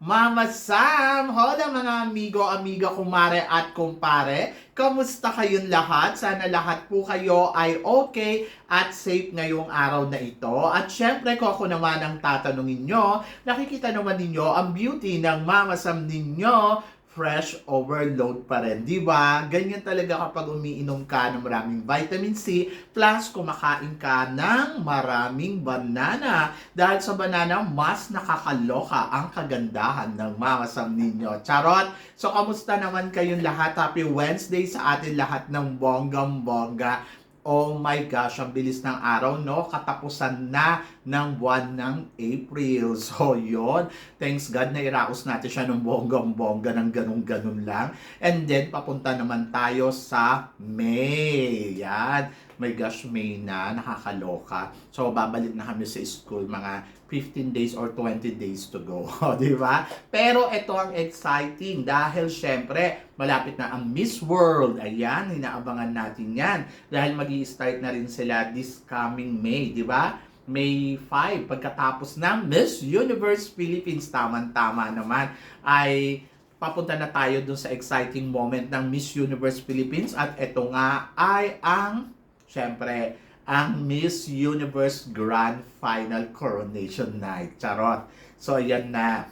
Mama Sam! Hola mga amigo, amiga, kumare at kumpare. Kamusta kayong lahat? Sana lahat po kayo ay okay at safe ngayong araw na ito. At syempre kung ako naman ang tatanungin nyo, nakikita naman ninyo ang beauty ng Mama Sam ninyo fresh overload pa rin. Di ba? Ganyan talaga kapag umiinom ka ng maraming vitamin C plus kumakain ka ng maraming banana. Dahil sa banana, mas nakakaloka ang kagandahan ng mga sam ninyo. Charot! So, kamusta naman kayong lahat? Happy Wednesday sa atin lahat ng bonggam-bongga. Oh my gosh, ang bilis ng araw, no? Katapusan na ng buwan ng April. So, yon Thanks God na iraos natin siya ng bonggang-bongga ng ganun-ganun lang. And then, papunta naman tayo sa May. Yan. My gosh, May na. Nakakaloka. So, babalik na kami sa school mga 15 days or 20 days to go. O, Di ba? Pero ito ang exciting dahil syempre, malapit na ang Miss World. Ayan, inaabangan natin yan. Dahil mag start na rin sila this coming May. Di ba? May 5, pagkatapos ng Miss Universe Philippines, tamang-tama naman, ay papunta na tayo dun sa exciting moment ng Miss Universe Philippines at ito nga ay ang, syempre, ang Miss Universe Grand Final Coronation Night. Charot. So, ayan na.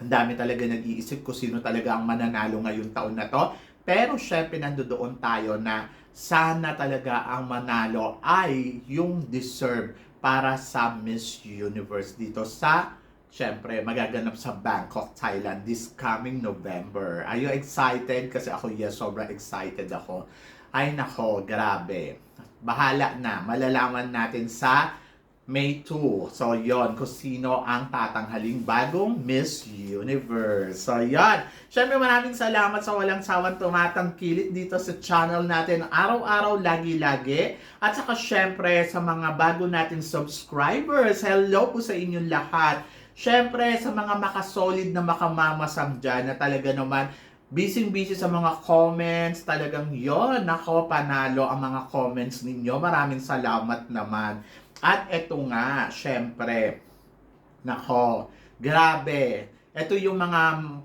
Ang dami talaga nag-iisip kung sino talaga ang mananalo ngayong taon na to. Pero syempre nandoon tayo na sana talaga ang manalo ay yung deserve para sa Miss Universe dito sa syempre magaganap sa Bangkok, Thailand this coming November. Are you excited? Kasi ako yes, sobrang excited ako. Ay nako, grabe. Bahala na. Malalaman natin sa May 2. So, yon kung sino ang tatanghaling bagong Miss Universe. So, yon Siyempre, maraming salamat sa walang sawang tumatangkilit dito sa channel natin. Araw-araw, lagi-lagi. At saka, syempre, sa mga bago natin subscribers, hello po sa inyong lahat. Syempre, sa mga makasolid na makamamasam dyan na talaga naman Busy-busy sa mga comments, talagang yon nako, panalo ang mga comments ninyo. Maraming salamat naman. At eto nga, syempre, nako, grabe. Ito yung mga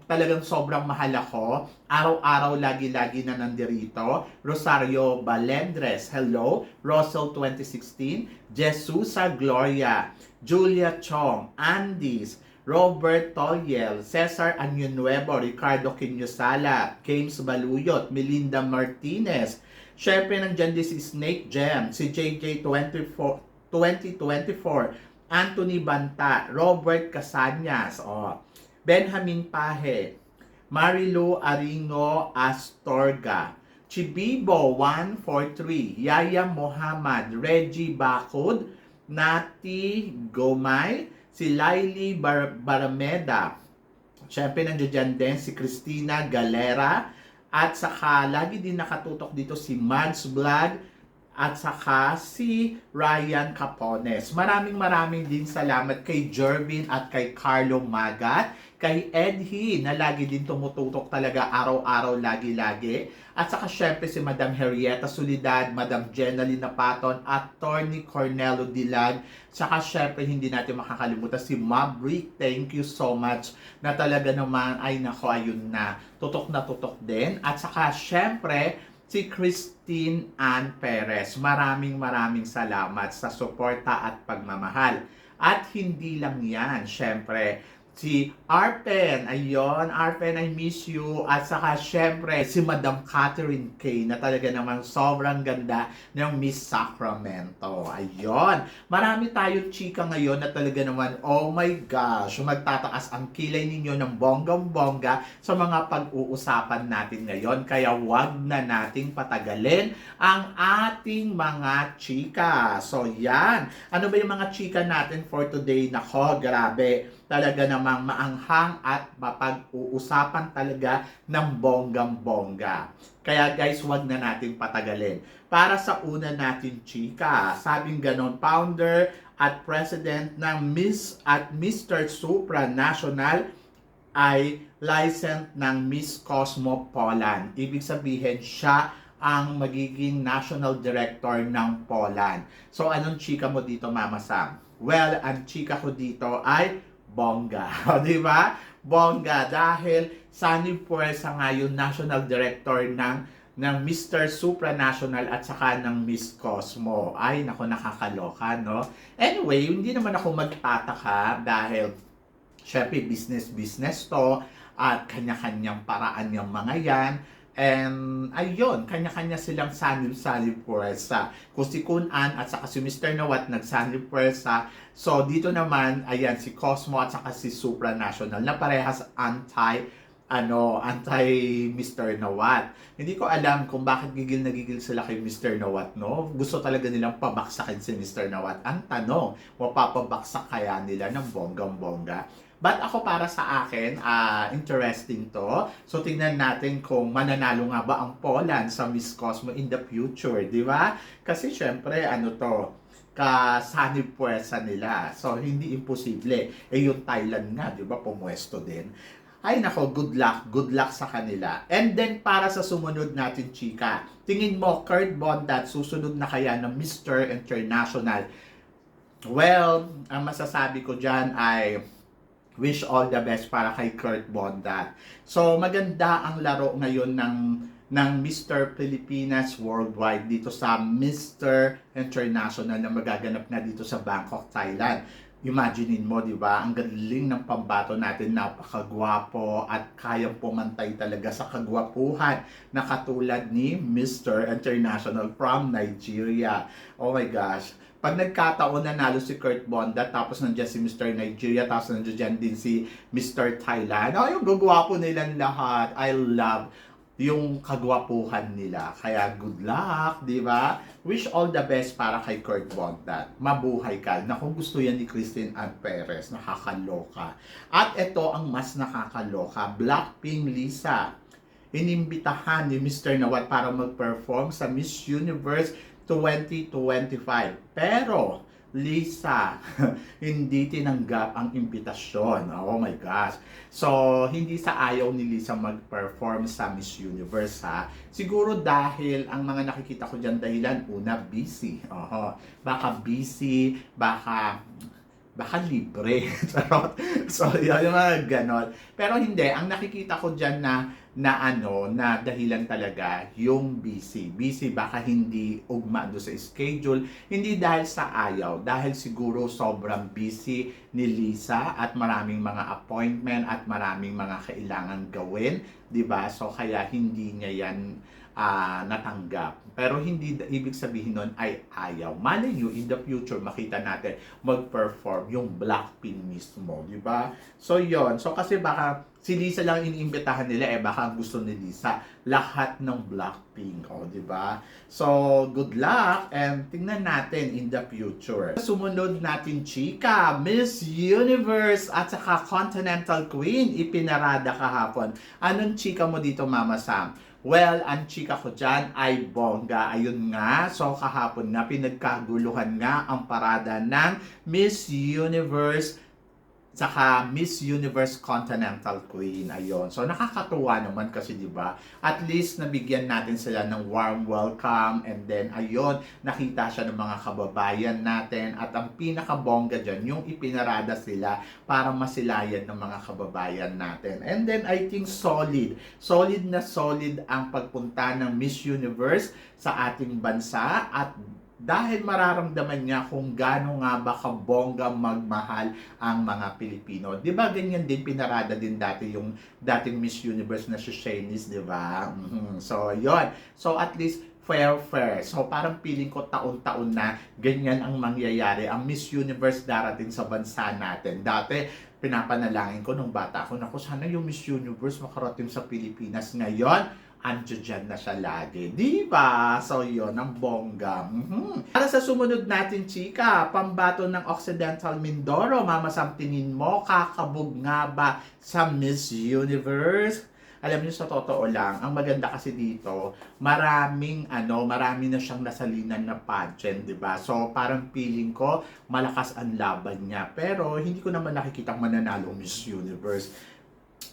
talagang sobrang mahal ako. Araw-araw, lagi-lagi na nandirito. Rosario Balendres, hello. Russell 2016. Jesusa Gloria. Julia Chong. Andis. Robert Toyel, Cesar Añonuevo, Ricardo Quiñosala, James Baluyot, Melinda Martinez. Siyempre, nandyan din si Snake Jam, si JJ24, 2024, Anthony Banta, Robert Casanyas, oh, Benjamin Pahe, Marilu Aringo Astorga, Chibibo 143, Yaya Mohamad, Reggie Bakod, Nati Gomay, si Laili Bar- Barameda. Siyempre, nandiyan dyan din si Christina Galera. At saka, lagi din nakatutok dito si Mads Vlog. At saka si Ryan Capones. Maraming maraming din salamat kay Jervin at kay Carlo Magat. Kay Edhi na lagi din tumututok talaga araw-araw, lagi-lagi. At saka syempre si Madam Henrietta Solidad, Madam Jenaline Napaton, at Tony Cornelo Dilag. Saka syempre hindi natin makakalimutan si Maverick. Thank you so much na talaga naman ay nako ayun na. Tutok na tutok din. At saka syempre si Christine Ann Perez. Maraming maraming salamat sa suporta at pagmamahal. At hindi lang yan, syempre, si Arpen, ayun, Arpen, I miss you. At saka, syempre, si Madam Catherine K na talaga namang sobrang ganda ng Miss Sacramento. Ayun. Marami tayo chika ngayon na talaga naman, oh my gosh, magtataas ang kilay ninyo ng bonggang-bongga sa mga pag-uusapan natin ngayon. Kaya wag na nating patagalin ang ating mga chika. So, yan. Ano ba yung mga chika natin for today? Nako, grabe talaga namang maanghang at mapag-uusapan talaga ng bonggang-bongga. Kaya guys, wag na natin patagalin. Para sa una natin chika, sabing ganon, founder at president ng Miss at Mr. Supranational ay licensed ng Miss Cosmo Poland. Ibig sabihin, siya ang magiging national director ng Poland. So, anong chika mo dito, Mama Sam? Well, ang chika ko dito ay bongga. O, di ba? Bongga. Dahil Sunny Puersa nga yung national director ng ng Mr. Supranational at saka ng Miss Cosmo. Ay, nako, nakakaloka, no? Anyway, hindi naman ako magtataka dahil syempre business-business to at kanya-kanyang paraan yung mga yan. And ayun, kanya-kanya silang sanib-sanib puwersa. Kung si Kun An at saka si Mr. Nawat nagsanib puwersa. So dito naman, ayan, si Cosmo at saka si Supranational na parehas anti ano, anti Mr. Nawat. Hindi ko alam kung bakit gigil na gigil sila kay Mr. Nawat, no? Gusto talaga nilang pabaksakin si Mr. Nawat. Ang tanong, mapapabaksak kaya nila ng bonggang-bongga? But ako para sa akin, ah, interesting to. So tingnan natin kung mananalo nga ba ang Poland sa Miss Cosmo in the future, di ba? Kasi syempre, ano to, kasanib puwersa nila. So, hindi imposible. Eh, yung Thailand nga, di ba, pumwesto din. Ay nako, good luck, good luck sa kanila. And then para sa sumunod natin, chika, tingin mo Kurt Bondat susunod na kaya ng Mr. International? Well, ang masasabi ko dyan ay wish all the best para kay Kurt Bondat. So maganda ang laro ngayon ng ng Mr. Pilipinas Worldwide dito sa Mr. International na magaganap na dito sa Bangkok, Thailand. Imaginein mo, di ba? Ang galing ng pambato natin, napakagwapo at kayang pumantay talaga sa kagwapuhan na katulad ni Mr. International from Nigeria. Oh my gosh. Pag nagkataon na nalo si Kurt Bonda, tapos nandiyan si Mr. Nigeria, tapos nandiyan din si Mr. Thailand. Oh, yung gagwapo nilang lahat. I love yung kagwapuhan nila. Kaya good luck, di ba? Wish all the best para kay Kurt Vonnegut. Mabuhay ka. Na kung gusto yan ni Christine Ann Perez, nakakaloka. At ito ang mas nakakaloka, Blackpink Lisa. Inimbitahan ni Mr. Nawat para mag-perform sa Miss Universe 2025. Pero, Lisa, hindi tinanggap ang imbitasyon. Oh my gosh. So, hindi sa ayaw ni Lisa mag-perform sa Miss Universe ha. Siguro dahil ang mga nakikita ko dyan dahilan, una, busy. Oho. Baka busy, baka baka libre. Charot. so, yun yung mga ganon. Pero hindi, ang nakikita ko dyan na, na ano, na dahilan talaga, yung busy. Busy, baka hindi ugma do sa schedule. Hindi dahil sa ayaw, dahil siguro sobrang busy ni Lisa at maraming mga appointment at maraming mga kailangan gawin. 'di ba So, kaya hindi niya yan ah, natanggap. Pero hindi ibig sabihin nun ay ayaw. Malay nyo, in the future, makita natin mag-perform yung Blackpink mismo, di ba? So, yon So, kasi baka si Lisa lang iniimbitahan nila, eh baka gusto ni Lisa, lahat ng Blackpink, o, di ba? So, good luck and tingnan natin in the future. Sumunod natin, chika, Miss Universe at saka Continental Queen, ipinarada kahapon. Anong chika mo dito, Mama Sam? Well, ang chika ko dyan ay bongga. Ayun nga, so kahapon na pinagkaguluhan nga ang parada ng Miss Universe saka Miss Universe Continental Queen. Ayun. So nakakatuwa naman kasi 'di ba? At least nabigyan natin sila ng warm welcome and then ayun, nakita siya ng mga kababayan natin at ang pinakabongga diyan yung ipinarada sila para masilayan ng mga kababayan natin. And then I think solid. Solid na solid ang pagpunta ng Miss Universe sa ating bansa at dahil mararamdaman niya kung gaano nga ba kabongga magmahal ang mga Pilipino. 'Di ba ganyan din pinarada din dati yung dating Miss Universe na si Shanice, 'di ba? Mhm. So, 'yon. So at least fair fair. So parang feeling ko taon-taon na ganyan ang mangyayari. Ang Miss Universe darating sa bansa natin. Dati pinapanalangin ko nung bata ako, naku sana yung Miss Universe makarating sa Pilipinas ngayon andyo dyan na siya lagi. Di ba? So, yun, ang bongga. Mhm. Para sa sumunod natin, chika, pambato ng Occidental Mindoro, mama Sam, tingin mo, kakabog nga ba sa Miss Universe? Alam niyo sa totoo lang, ang maganda kasi dito, maraming ano, marami na siyang nasalinan na pageant, 'di ba? So parang feeling ko malakas ang laban niya. Pero hindi ko naman nakikita mananalo Miss Universe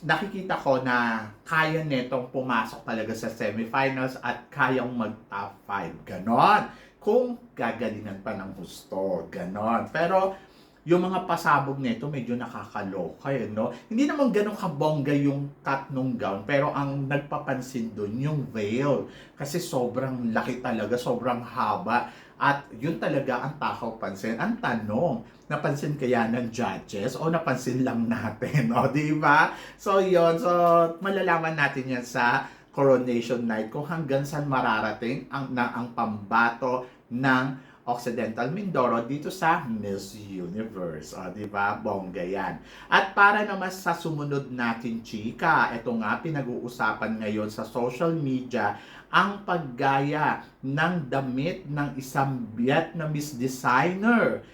nakikita ko na kaya netong pumasok talaga sa semifinals at kayang mag top 5. Ganon. Kung gagalingan pa ng gusto. Ganon. Pero yung mga pasabog nito medyo nakakaloka eh, no? Hindi naman ganun kabongga yung cut nung gown, pero ang nagpapansin doon yung veil. Kasi sobrang laki talaga, sobrang haba. At yun talaga ang takaw pansin. Ang tanong, napansin kaya ng judges o napansin lang natin, o di ba? So yun, so malalaman natin yan sa coronation night kung hanggang saan mararating ang na ang pambato ng Occidental Mindoro dito sa Miss Universe. O, di ba? Bongga yan. At para naman sa sumunod natin, chika, ito nga pinag-uusapan ngayon sa social media ang paggaya ng damit ng isang Vietnamese designer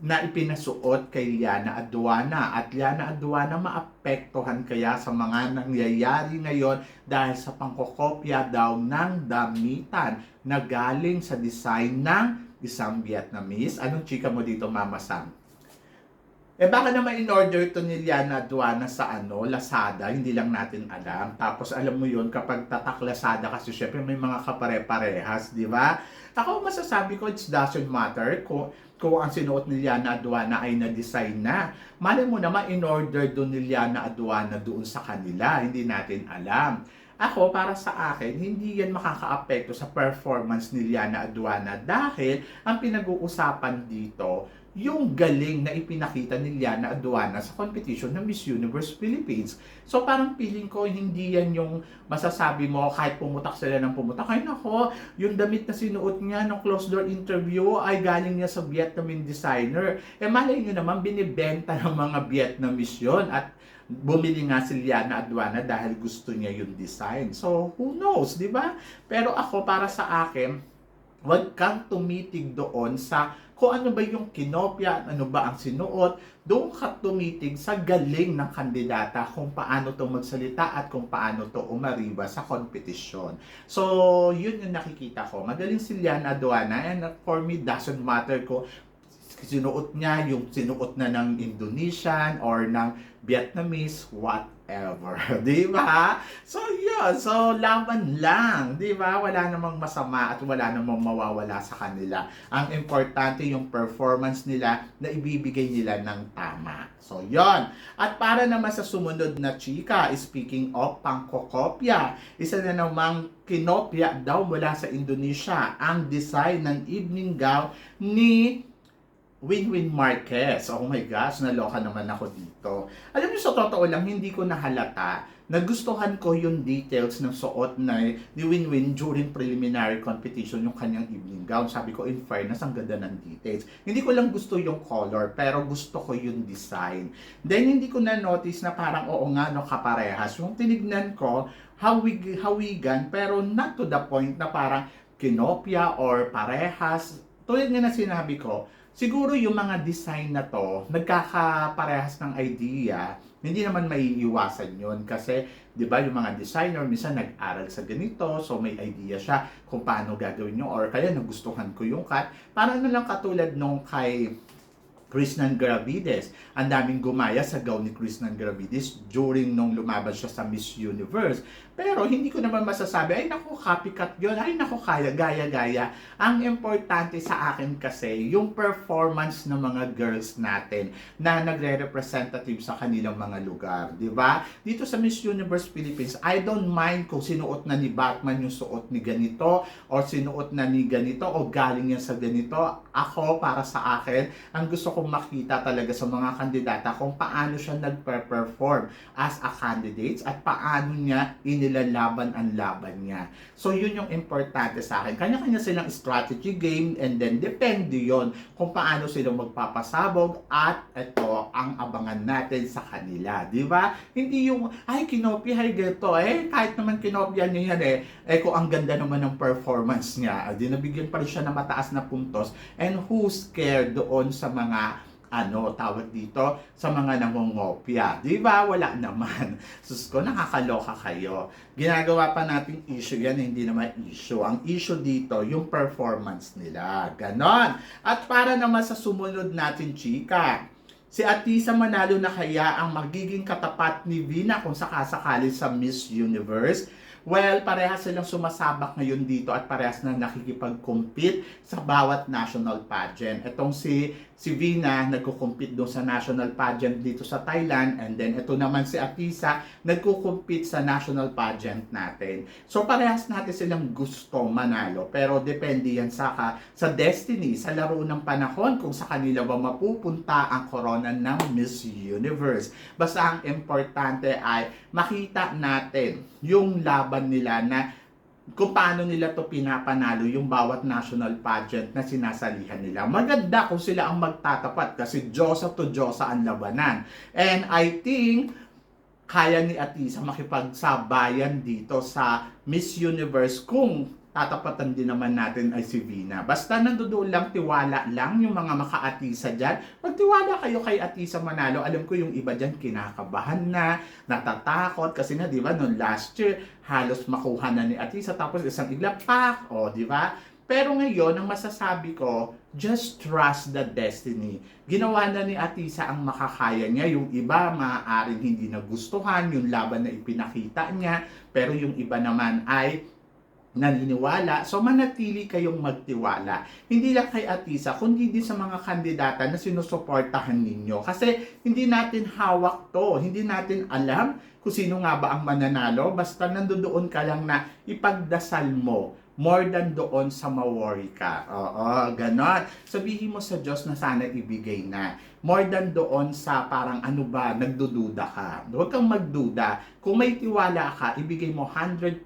na ipinasuot kay Liana Aduana at Liana Aduana maapektuhan kaya sa mga nangyayari ngayon dahil sa pangkokopya daw ng damitan na galing sa design ng isang Vietnamese. Anong chika mo dito, Mama Sam? Eh baka naman in-order to ni Liana Aduana sa ano, Lazada, hindi lang natin alam. Tapos alam mo yun, kapag tatak Lazada kasi syempre may mga kapare-parehas, di ba? Ako masasabi ko, it doesn't matter kung, kung ang sinuot ni Liana Aduana ay na-design na. Mali mo naman in-order doon ni Liana Aduana doon sa kanila, hindi natin alam. Ako, para sa akin, hindi yan makakaapekto sa performance ni Liana Aduana dahil ang pinag-uusapan dito, yung galing na ipinakita ni Liana Aduana sa competition ng Miss Universe Philippines. So parang feeling ko hindi yan yung masasabi mo kahit pumutak sila ng pumutak. Ay nako, yung damit na sinuot niya ng closed door interview ay galing niya sa Vietnamese designer. Eh malay nyo naman, binibenta ng mga Vietnamese yun at bumili nga si Liana Aduana dahil gusto niya yung design. So, who knows, di ba? Pero ako, para sa akin, huwag kang tumitig doon sa kung ano ba yung kinopya, ano ba ang sinuot, doon ka tumitig sa galing ng kandidata kung paano to magsalita at kung paano to umariba sa kompetisyon. So, yun yung nakikita ko. Magaling si Liana Aduana and for me, doesn't matter ko sinuot niya yung sinuot na ng Indonesian or ng Vietnamese, whatever. Di ba? So, yun. So, laban lang. Di ba? Wala namang masama at wala namang mawawala sa kanila. Ang importante yung performance nila na ibibigay nila ng tama. So, yun. At para naman sa sumunod na chika, speaking of pangkokopya, isa na namang kinopya daw mula sa Indonesia ang design ng evening gown ni Winwin Marquez. Oh my gosh, naloka naman ako dito. Alam niyo, sa totoo lang, hindi ko nahalata. Nagustuhan ko yung details ng suot na ni Winwin during preliminary competition, yung kanyang evening gown. Sabi ko, in fairness, ang ganda ng details. Hindi ko lang gusto yung color, pero gusto ko yung design. Then, hindi ko na-notice na parang, oo nga, no, kaparehas. Yung tinignan ko, hawig, hawigan, pero not to the point na parang kinopya or parehas. Tulad nga na sinabi ko, Siguro yung mga design na to, nagkakaparehas ng idea, hindi naman maiiwasan yun. Kasi 'di ba yung mga designer minsan nag-aral sa ganito so may idea siya kung paano gagawin nyo or kaya nagustuhan ko yung cut. Parang na lang katulad nung kay Krishnan Gravides. Ang daming gumaya sa gown ni Krishnan Gravides during nung lumaban siya sa Miss Universe. Pero hindi ko naman masasabi, ay naku, copycat yun, ay naku, kaya, gaya-gaya. Ang importante sa akin kasi, yung performance ng mga girls natin na nagre-representative sa kanilang mga lugar. di ba? Dito sa Miss Universe Philippines, I don't mind kung sinuot na ni Batman yung suot ni ganito, or sinuot na ni ganito, o galing yan sa ganito. Ako, para sa akin, ang gusto kong makita talaga sa mga kandidata kung paano siya nagpe-perform as a candidate at paano niya inilalaban ang laban niya. So, yun yung importante sa akin. Kanya-kanya silang strategy game and then depende yon kung paano silang magpapasabog at ito ang abangan natin sa kanila. Di ba? Hindi yung, ay, kinopya, ay, ganito. Eh, kahit naman kinopya niya yan eh, eh, kung ang ganda naman ng performance niya, di nabigyan pa rin siya ng mataas na puntos and who's scared doon sa mga ano, tawag dito, sa mga nangongopya. Di ba? Wala naman. Sus ko, nakakaloka kayo. Ginagawa pa nating issue yan, hindi naman issue. Ang issue dito, yung performance nila. Ganon. At para naman sa sumunod natin, chika, Si Atisa Manalo na kaya ang magiging katapat ni Vina kung sakasakali sa Miss Universe? Well, parehas silang sumasabak ngayon dito at parehas na nakikipag-compete sa bawat national pageant. Itong si si Vina nagko-compete doon sa national pageant dito sa Thailand and then ito naman si Atisa nagko-compete sa national pageant natin. So parehas natin silang gusto manalo pero depende yan sa sa destiny, sa laro ng panahon kung sa kanila ba mapupunta ang corona ng Miss Universe. Basta ang importante ay makita natin yung laban nila na kung paano nila to pinapanalo yung bawat national pageant na sinasalihan nila. Maganda kung sila ang magtatapat kasi Diyosa to Diyosa ang labanan. And I think kaya ni Atisa makipagsabayan dito sa Miss Universe kung tatapatan din naman natin ay si Vina. Basta nandoon lang, tiwala lang yung mga maka-Atisa dyan. Magtiwala kayo kay Atisa Manalo. Alam ko yung iba dyan kinakabahan na, natatakot. Kasi na, di ba, noong last year, halos makuha na ni Atisa. Tapos isang iglap, pak! O, di ba? Pero ngayon, ang masasabi ko, just trust the destiny. Ginawa na ni Atisa ang makakaya niya. Yung iba, maaaring hindi nagustuhan yung laban na ipinakita niya. Pero yung iba naman ay naniniwala. So manatili kayong magtiwala. Hindi lang kay Atisa, kundi din sa mga kandidata na sinusuportahan ninyo. Kasi hindi natin hawak to. Hindi natin alam kung sino nga ba ang mananalo. Basta nandoon ka lang na ipagdasal mo more than doon sa ma-worry ka. Oo, ganon. Sabihin mo sa Diyos na sana ibigay na. More than doon sa parang ano ba, nagdududa ka. Huwag kang magduda. Kung may tiwala ka, ibigay mo 100%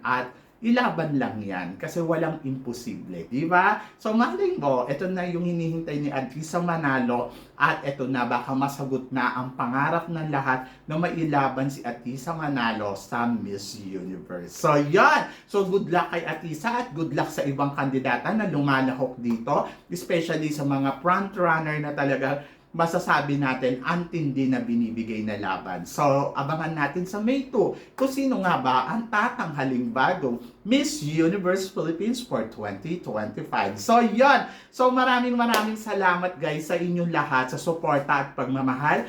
at ilaban lang yan kasi walang imposible, di ba? So maling mo, ito na yung hinihintay ni Adrisa Manalo at ito na baka masagot na ang pangarap ng lahat na mailaban si Atisa Manalo sa Miss Universe. So yan! So good luck kay Atisa at good luck sa ibang kandidata na lumalahok dito, especially sa mga front runner na talaga masasabi natin ang tindi na binibigay na laban. So, abangan natin sa May 2 kung sino nga ba ang tatanghaling bagong Miss Universe Philippines for 2025. So, yon. So, maraming maraming salamat guys sa inyong lahat sa suporta at pagmamahal